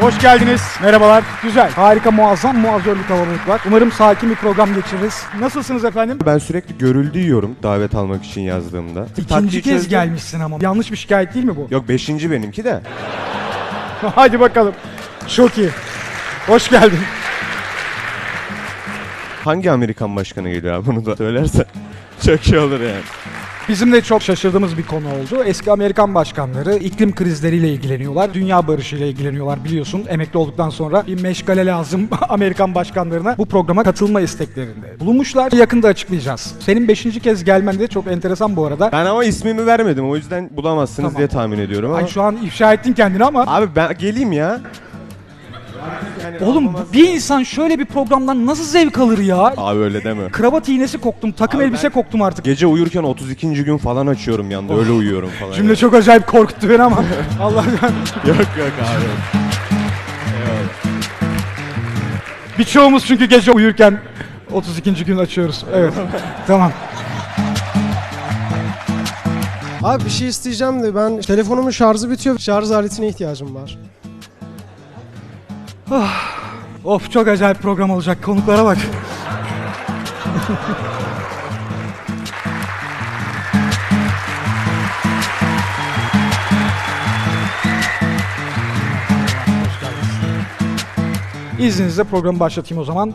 Hoş geldiniz. Merhabalar. Güzel. Harika, muazzam, muazzam bir kalabalık var. Umarım sakin bir program geçiririz. Nasılsınız efendim? Ben sürekli görüldü yiyorum davet almak için yazdığımda. İkinci Taktiği kez çözdüm. gelmişsin ama. Yanlış bir şikayet değil mi bu? Yok beşinci benimki de. Hadi bakalım. Çok iyi. Hoş geldin. Hangi Amerikan başkanı geliyor abi bunu da söylersen. Çok iyi olur yani. Bizim de çok şaşırdığımız bir konu oldu. Eski Amerikan başkanları iklim krizleriyle ilgileniyorlar. Dünya barışıyla ilgileniyorlar biliyorsun. Emekli olduktan sonra bir meşgale lazım Amerikan başkanlarına bu programa katılma isteklerinde. Bulunmuşlar. Yakında açıklayacağız. Senin beşinci kez gelmen de çok enteresan bu arada. Ben ama ismimi vermedim o yüzden bulamazsınız Tamam. diye tahmin ediyorum ama. Ay şu an ifşa ettin kendini ama. Abi ben geleyim ya. Yani Oğlum olmaz. bir insan şöyle bir programdan nasıl zevk alır ya? Abi öyle deme. Kravat iğnesi koktum, takım Abi elbise ben- koktum artık. Gece uyurken 32. gün falan açıyorum yanda öyle uyuyorum falan. Cümle çok acayip korkuttu beni ama. Allah'ım. Yok yok abi. Birçoğumuz çünkü gece uyurken 32. gün açıyoruz. Evet. tamam. Abi bir şey isteyeceğim de ben telefonumun şarjı bitiyor. Şarj aletine ihtiyacım var. Of çok acayip program olacak. Konuklara bak. İzninizle programı başlatayım o zaman.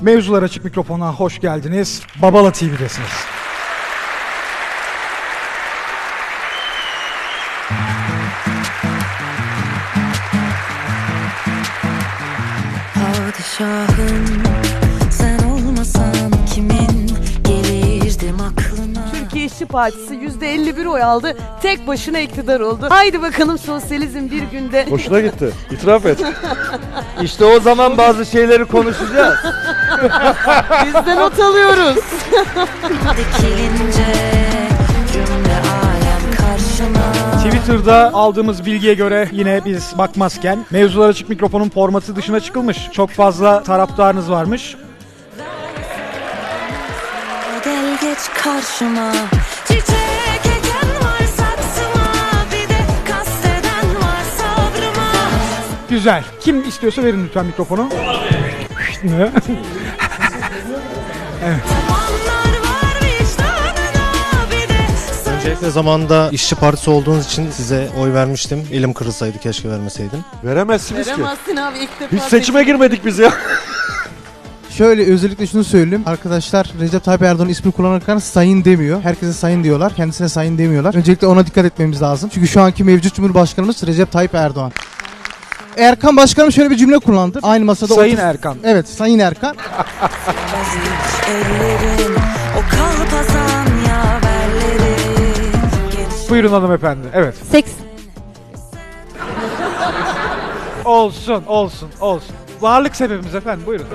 Mevzular açık mikrofona hoş geldiniz. Babala TV'desiniz. Padişahım sen olmasan kimin gelirdim aklına Türkiye İşçi Partisi %51 oy aldı. Tek başına iktidar oldu. Haydi bakalım sosyalizm bir günde. Hoşuna gitti. İtiraf et. İşte o zaman bazı şeyleri konuşacağız. Biz de not alıyoruz. Dikilince Twitter'da aldığımız bilgiye göre yine biz bakmazken mevzular açık mikrofonun formatı dışına çıkılmış. Çok fazla taraftarınız varmış. Gel geç karşıma Çiçek eken var saksıma Bir de kasteden var sabrıma Güzel. Kim istiyorsa verin lütfen mikrofonu. Ne? Zamanlar Öncelikle zamanında işçi partisi olduğunuz için size oy vermiştim. Elim kırılsaydı keşke vermeseydim. Veremezsiniz ki. Veremezsin abi ilk defa. Hiç seçime girmedik biz ya. Şöyle özellikle şunu söyleyeyim. Arkadaşlar Recep Tayyip Erdoğan ismi kullanırken sayın demiyor. Herkese sayın diyorlar. Kendisine sayın demiyorlar. Öncelikle ona dikkat etmemiz lazım. Çünkü şu anki mevcut Cumhurbaşkanımız Recep Tayyip Erdoğan. Erkan Başkanım şöyle bir cümle kullandı. Aynı masada Sayın otur- Erkan. Evet Sayın Erkan. O Buyurun hanımefendi. Evet. Seks. Olsun, olsun, olsun. Varlık sebebimiz efendim. Buyurun.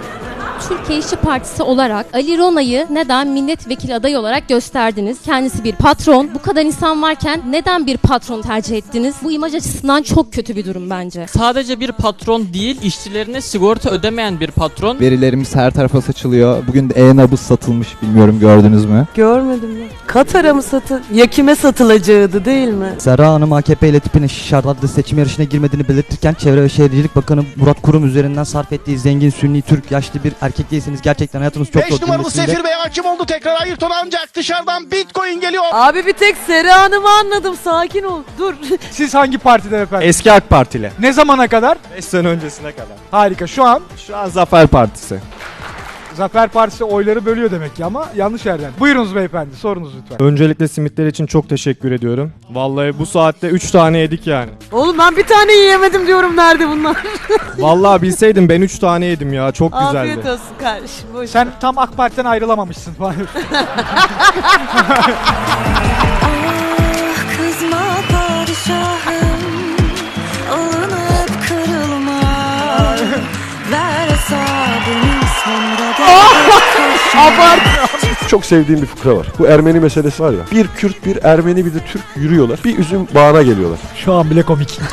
Türkiye İşçi Partisi olarak Ali Rona'yı neden milletvekili adayı olarak gösterdiniz? Kendisi bir patron. Bu kadar insan varken neden bir patron tercih ettiniz? Bu imaj açısından çok kötü bir durum bence. Sadece bir patron değil, işçilerine sigorta ödemeyen bir patron. Verilerimiz her tarafa saçılıyor. Bugün de e-nabız satılmış bilmiyorum gördünüz mü? Görmedim ya. Katar'a mı satı? Ya kime satılacağıydı değil mi? Serra Hanım AKP ile tipine şişardlarda seçim yarışına girmediğini belirtirken Çevre ve Şehircilik Bakanı Murat Kurum üzerinden sarf ettiği zengin Sünni Türk yaşlı bir erkek değilseniz gerçekten hayatınız çok zor cümlesinde- Bey hakim oldu tekrar Ayrton ancak dışarıdan Bitcoin geliyor. Abi bir tek Sera Hanım'ı anladım. Sakin ol. Dur. Siz hangi partiden efendim? Eski AK Partili. ne zamana kadar? 5 sene öncesine kadar. Harika. Şu an Şu an Zafer Partisi. Zafer Partisi oyları bölüyor demek ki ama yanlış yerden. Buyurunuz beyefendi. Sorunuz lütfen. Öncelikle simitler için çok teşekkür ediyorum. Vallahi bu saatte 3 tane yedik yani. Oğlum ben bir tane yiyemedim diyorum. Nerede bunlar? Vallahi bilseydim ben 3 tane yedim ya. Çok Afiyet güzeldi. olsun kardeşim. Boş Sen tam AK Parti'den ayrılamamışsın. Ah Çok sevdiğim bir fıkra var. Bu Ermeni meselesi var ya. Bir Kürt, bir Ermeni, bir de Türk yürüyorlar. Bir üzüm bağına geliyorlar. Şu an bile komik.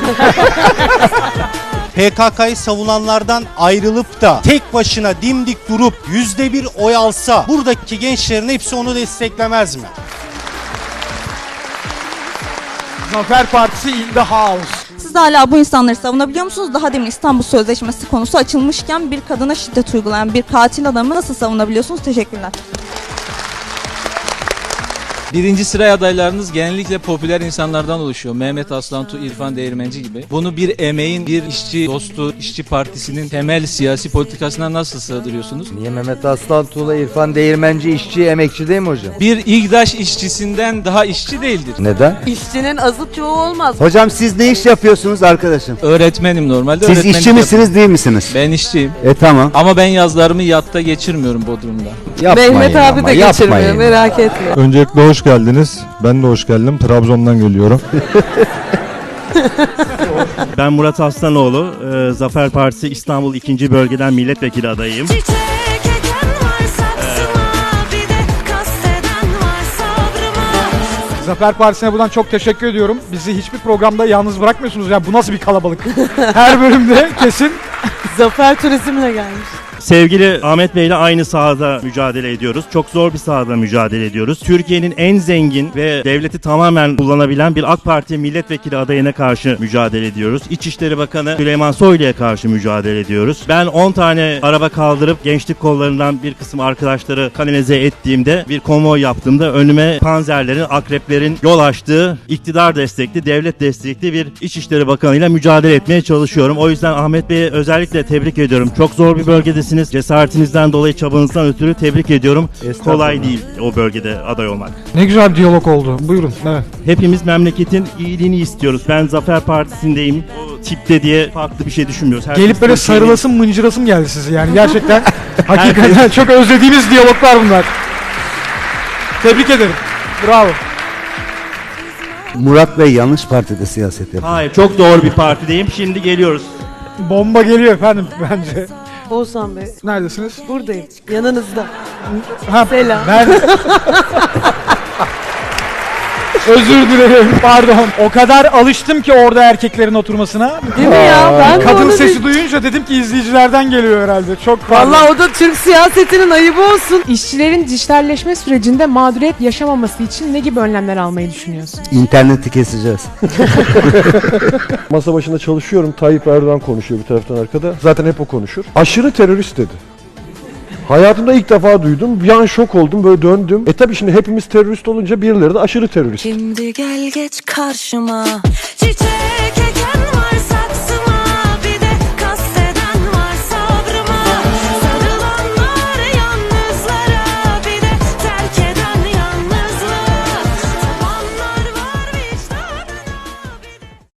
PKK'yı savunanlardan ayrılıp da tek başına dimdik durup yüzde bir oy alsa buradaki gençlerin hepsi onu desteklemez mi? Zafer Partisi in the house. Siz hala bu insanları savunabiliyor musunuz? Daha demin İstanbul Sözleşmesi konusu açılmışken bir kadına şiddet uygulayan bir katil adamı nasıl savunabiliyorsunuz? Teşekkürler. Birinci sıra adaylarınız genellikle popüler insanlardan oluşuyor. Mehmet Aslantu, İrfan Değirmenci gibi. Bunu bir emeğin, bir işçi dostu, işçi partisinin temel siyasi politikasına nasıl sığdırıyorsunuz? Niye Mehmet Aslan Tuğla, İrfan Değirmenci, işçi, emekçi değil mi hocam? Bir İGDAŞ işçisinden daha işçi değildir. Neden? İşçinin azı çoğu olmaz. Hocam siz ne iş yapıyorsunuz arkadaşım? Öğretmenim normalde. Siz öğretmenlik işçi misiniz değil misiniz? yapıyorum. Ben işçiyim. E tamam. Ama ben yazlarımı yatta geçirmiyorum Bodrum'da. Yapmayın Mehmet abi ama, de geçirmiyor yapmayın. merak etme. Öncelikle hoş geldiniz. Ben de hoş geldim. Trabzon'dan geliyorum. Ben Murat Aslanoğlu. Ee, Zafer Partisi İstanbul 2. Bölgeden milletvekili adayıyım. Çiçek eken var saksıma Bir de kasteden var sabrıma Zafer Partisi'ne buradan çok teşekkür ediyorum. Bizi hiçbir programda yalnız bırakmıyorsunuz. Ya bu nasıl bir kalabalık? Her bölümde kesin Zafer turizmle gelmiş. Sevgili Ahmet Bey ile aynı sahada mücadele ediyoruz. Çok zor bir sahada mücadele ediyoruz. Türkiye'nin en zengin ve devleti tamamen kullanabilen bir AK Parti milletvekili adayına karşı mücadele ediyoruz. İçişleri Bakanı Süleyman Soylu'ya karşı mücadele ediyoruz. Ben 10 tane araba kaldırıp gençlik kollarından bir kısım arkadaşları kanalize ettiğimde bir konvoy yaptığımda önüme panzerlerin, akreplerin yol açtığı iktidar destekli, devlet destekli bir İçişleri Bakanı ile mücadele etmeye çalışıyorum. O yüzden Ahmet Bey'e özellikle tebrik ediyorum. Çok zor bir bölgedesiniz. Cesaretinizden dolayı çabanızdan ötürü tebrik ediyorum. Kolay değil o bölgede aday olmak. ne güzel bir diyalog oldu. Buyurun. Evet. Hepimiz memleketin iyiliğini istiyoruz. Ben Zafer Partisi'ndeyim. O tipte diye farklı bir şey düşünmüyoruz. Herkes Gelip böyle sarılasım mıncırasım geldi sizi yani. Gerçekten hakikaten çok özlediğimiz diyaloglar bunlar. Tebrik ederim. Bravo. Murat Bey yanlış partide siyaset yapıyor. Hayır çok doğru bir partideyim. Şimdi geliyoruz. Bomba geliyor efendim bence. Oğuzhan Bey Neredesiniz? buradayım. Yanınızda. Ha, Selam. Ben... Özür dilerim pardon. O kadar alıştım ki orada erkeklerin oturmasına. Değil mi ya? Ben de Kadın onu sesi duyunca dedim ki izleyicilerden geliyor herhalde. Çok pardon. Vallahi o da Türk siyasetinin ayıbı olsun. İşçilerin dijitalleşme sürecinde mağduriyet yaşamaması için ne gibi önlemler almayı düşünüyorsun? İnterneti keseceğiz. Masa başında çalışıyorum. Tayyip Erdoğan konuşuyor bir taraftan arkada. Zaten hep o konuşur. Aşırı terörist dedi. Hayatımda ilk defa duydum. Bir an şok oldum. Böyle döndüm. E tabi şimdi hepimiz terörist olunca birileri de aşırı terörist. Şimdi gel geç karşıma Çiçek